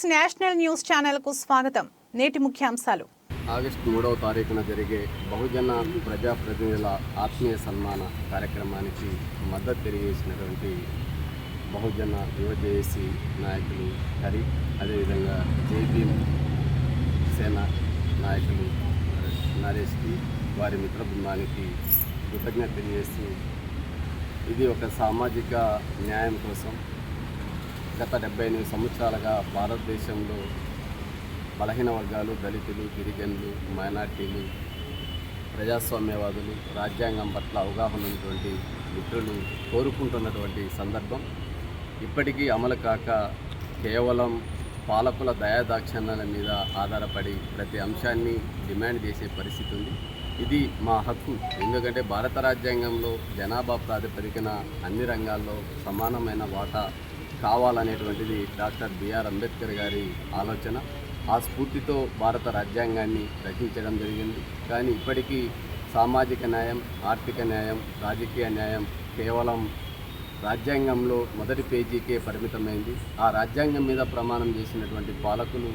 Six national news ఛానల్కు స్వాగతం. నేటి ముఖ్యాంశాలు. ఆగస్టు మూడవ తారీఖున జరిగే బహుజన ప్రజాప్రతినిధుల ఆత్మీయ సన్మాన కార్యక్రమానికి మద్దతు తెలియజేసినటువంటి బహుజన యువ నాయకులు హరి అదేవిధంగా జేబీఎం సేన నాయకులు నరేష్కి వారి మిత్ర బృందానికి కృతజ్ఞత తెలియజేస్తూ ఇది ఒక సామాజిక న్యాయం కోసం గత డెబ్బై ఎనిమిది సంవత్సరాలుగా భారతదేశంలో బలహీన వర్గాలు దళితులు గిరిజనులు మైనార్టీలు ప్రజాస్వామ్యవాదులు రాజ్యాంగం పట్ల అవగాహన ఉన్నటువంటి మిత్రులు కోరుకుంటున్నటువంటి సందర్భం. ఇప్పటికీ అమలు కాక కేవలం పాలకుల దయాదాక్షణ్యాల మీద ఆధారపడి ప్రతి అంశాన్ని డిమాండ్ చేసే పరిస్థితి ఉంది. ఇది మా హక్కు. ఎందుకంటే భారత రాజ్యాంగంలో జనాభా ప్రాతిపదికన అన్ని రంగాల్లో సమానమైన వాటా కావాలనేటువంటిది డాక్టర్ బిఆర్ అంబేద్కర్ గారి ఆలోచన. ఆ స్ఫూర్తితో భారత రాజ్యాంగాన్ని రచించడం జరిగింది. కానీ ఇప్పటికీ సామాజిక న్యాయం ఆర్థిక న్యాయం రాజకీయ న్యాయం కేవలం రాజ్యాంగంలో మొదటి పేజీకే పరిమితమైంది. ఆ రాజ్యాంగం మీద ప్రమాణం చేసినటువంటి పాలకులు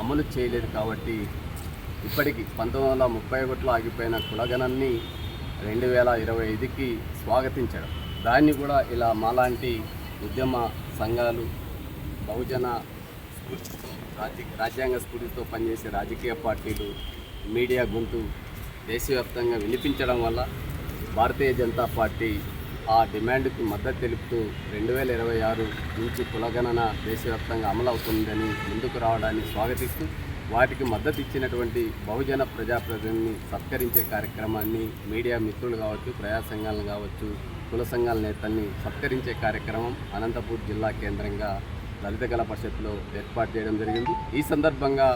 అమలు చేయలేదు కాబట్టి ఇప్పటికి పంతొమ్మిది వందల ముప్పై ఒకటిలో ఆగిపోయిన కులగణాన్ని రెండు వేల ఇరవై ఐదుకి స్వాగతించడం. దాన్ని కూడా ఇలా మాలాంటి ఉద్యమ సంఘాలు బహుజన రాజ్య రాజ్యాంగ స్ఫూర్తితో పనిచేసే రాజకీయ పార్టీలు మీడియా గొంతు దేశవ్యాప్తంగా వినిపించడం వల్ల భారతీయ జనతా పార్టీ ఆ డిమాండ్కి మద్దతు తెలుపుతూ రెండు వేల ఇరవై ఆరు నుంచి కులగణన దేశవ్యాప్తంగా అమలవుతుందని ముందుకు రావడాన్ని స్వాగతిస్తూ వాటికి మద్దతు ఇచ్చినటువంటి బహుజన ప్రజాప్రతినిధిని సత్కరించే కార్యక్రమాన్ని మీడియా మిత్రులు కావచ్చు ప్రజా సంఘాలు కావచ్చు కుల సంఘాల నేతల్ని సత్కరించే కార్యక్రమం అనంతపూర్ జిల్లా కేంద్రంగా దళిత కళా పరిషత్లో ఏర్పాటు చేయడం జరిగింది. ఈ సందర్భంగా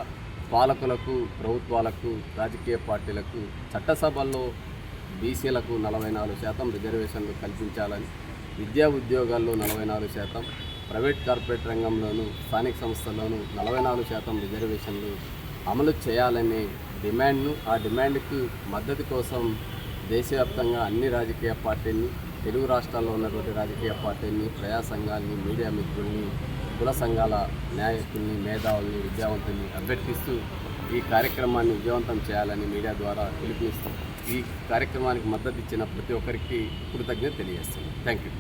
పాలకులకు ప్రభుత్వాలకు రాజకీయ పార్టీలకు చట్టసభల్లో బీసీలకు నలభై నాలుగు శాతం రిజర్వేషన్లు కల్పించాలని విద్యా ఉద్యోగాల్లో నలభై నాలుగు శాతం ప్రైవేట్ కార్పొరేట్ రంగంలోనూ స్థానిక సంస్థల్లోనూ నలభై నాలుగు శాతం రిజర్వేషన్లు అమలు చేయాలనే డిమాండ్ను ఆ డిమాండ్కు మద్దతు కోసం దేశవ్యాప్తంగా అన్ని రాజకీయ పార్టీలు తెలుగు రాష్ట్రాల్లో ఉన్నటువంటి రాజకీయ పార్టీని ప్రజా సంఘాలని మీడియా మిత్రుల్ని కుల సంఘాల నాయకుల్ని మేధావుల్ని విద్యావంతుల్ని అభ్యర్థిస్తూ ఈ కార్యక్రమాన్ని విజయవంతం చేయాలని మీడియా ద్వారా పిలుపునిస్తాం. ఈ కార్యక్రమానికి మద్దతు ఇచ్చిన ప్రతి ఒక్కరికి కృతజ్ఞత తెలియజేస్తున్నాం. Thank you